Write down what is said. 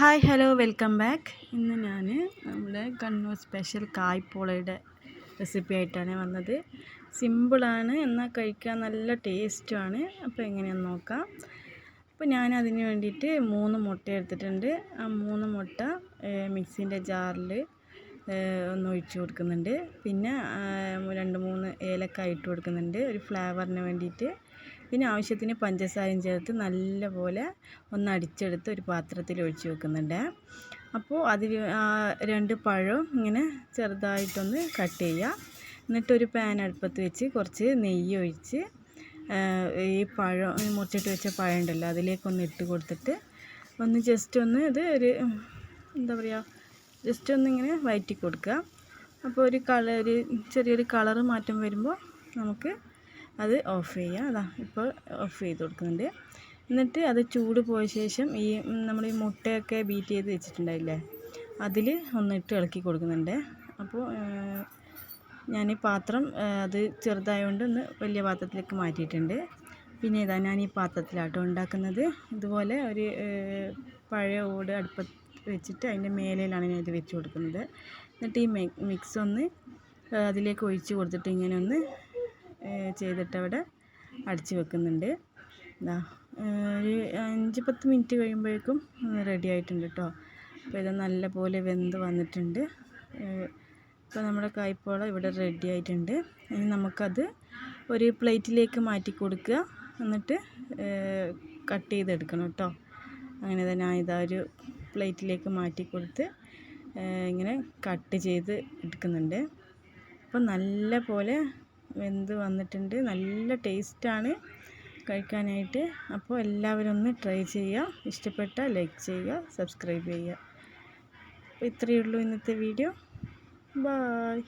Hi hello welcome back ഇന്ന് ഞാൻ നമ്മുടെ കണ്ണൂർ സ്പെഷ്യൽ കായ്പോളയുടെ റെസിപ്പി ആയിട്ടാണ് വന്നത്. സിമ്പിളാണ് എന്നാൽ കഴിക്കാൻ നല്ല ടേസ്റ്റുമാണ് അപ്പോൾ എങ്ങനെയാണെന്ന് നോക്കാം. അപ്പോൾ ഞാൻ അതിന് വേണ്ടിയിട്ട് മൂന്ന് മുട്ട എടുത്തിട്ടുണ്ട്. ആ മൂന്ന് മുട്ട മിക്സിന്റെ ജാറിൽ ഒന്ന് ഒഴിച്ചു കൊടുക്കുന്നുണ്ട്. പിന്നെ രണ്ട് മൂന്ന് ഏലക്കായ ഇട്ട് കൊടുക്കുന്നുണ്ട്. ഒരു ഫ്ലേവറിന് വേണ്ടിയിട്ട്. പിന്നെ ആവശ്യത്തിന് പഞ്ചസാരയും ചേർത്ത് നല്ലപോലെ ഒന്ന് അടിച്ചെടുത്ത് ഒരു പാത്രത്തിൽ ഒഴിച്ച് വെക്കുന്നുണ്ട്. അപ്പോൾ അതിൽ രണ്ട് പഴവും ഇങ്ങനെ ചെറുതായിട്ടൊന്ന് കട്ട് ചെയ്യുക. എന്നിട്ടൊരു പാൻ അടുപ്പത്ത് വെച്ച് കുറച്ച് നെയ്യ് ഒഴിച്ച് ഈ പഴം മുറിച്ചിട്ട് വെച്ച പഴം ഉണ്ടല്ലോ അതിലേക്കൊന്ന് ഇട്ട് കൊടുത്തിട്ട് ഒന്ന് ജസ്റ്റ് ഒന്ന് ഇത് ഒരു എന്താ പറയുക ജസ്റ്റ് ഒന്നിങ്ങനെ വയറ്റി കൊടുക്കുക. അപ്പോൾ ഒരു കളർ ചെറിയൊരു കളറ് മാറ്റം വരുമ്പോൾ നമുക്ക് അത് ഓഫ് ചെയ്യുക. അതാ ഇപ്പോൾ ഓഫ് ചെയ്ത് കൊടുക്കുന്നുണ്ട്. എന്നിട്ട് അത് ചൂട് പോയ ശേഷം ഈ നമ്മൾ ഈ മുട്ടയൊക്കെ ബീറ്റ് ചെയ്ത് വെച്ചിട്ടുണ്ടായില്ലേ അതിൽ ഒന്നിട്ട് ഇളക്കി കൊടുക്കുന്നുണ്ട്. അപ്പോൾ ഞാൻ ഈ പാത്രം അത് ചെറുതായതുകൊണ്ട് ഒന്ന് വലിയ പാത്രത്തിലേക്ക് മാറ്റിയിട്ടുണ്ട്. പിന്നെ ഇതാ ഞാൻ ഈ പാത്രത്തിലാട്ടോ ഉണ്ടാക്കുന്നത്. ഇതുപോലെ ഒരു പഴയ ഓട് അടുപ്പത്ത് വെച്ചിട്ട് അതിന്റെ മേലയിലാണ് ഞാൻ ഇത് വെച്ച് കൊടുക്കുന്നത്. എന്നിട്ട് ഈ മിക്സ് ഒന്ന് അതിലേക്ക് ഒഴിച്ച് കൊടുത്തിട്ട് ഇങ്ങനെ ഒന്ന് ചെയ്തിട്ട് അവിടെ അടിച്ച് വെക്കുന്നുണ്ട്. ഇതാ ഒരു അഞ്ച് പത്ത് മിനിറ്റ് കഴിയുമ്പോഴേക്കും റെഡി ആയിട്ടുണ്ട് കേട്ടോ അപ്പോൾ ഇത് നല്ലപോലെ വെന്ത് വന്നിട്ടുണ്ട്. ഇപ്പോൾ നമ്മുടെ കായ്പോള ഇവിടെ റെഡി ആയിട്ടുണ്ട്. ഇനി നമുക്കത് ഒരു പ്ലേറ്റിലേക്ക് മാറ്റി കൊടുക്കുക. എന്നിട്ട് കട്ട് ചെയ്തെടുക്കണം കേട്ടോ അങ്ങനെ തന്നെ ഇതാ ഒരു പ്ലേറ്റിലേക്ക് മാറ്റി കൊടുത്ത് ഇങ്ങനെ കട്ട് ചെയ്ത് എടുക്കുന്നുണ്ട്. അപ്പോൾ നല്ല പോലെ വെന്ത് വന്നിട്ടുണ്ട്. നല്ല ടേസ്റ്റാണ് കഴിക്കാനായിട്ട്. അപ്പോൾ എല്ലാവരും ഒന്ന് ട്രൈ ചെയ്യുക. ഇഷ്ടപ്പെട്ട ലൈക്ക് ചെയ്യുക സബ്സ്ക്രൈബ് ചെയ്യുക. അപ്പോൾ ഇത്രയേ ഉള്ളൂ ഇന്നത്തെ വീഡിയോ. ബായ്.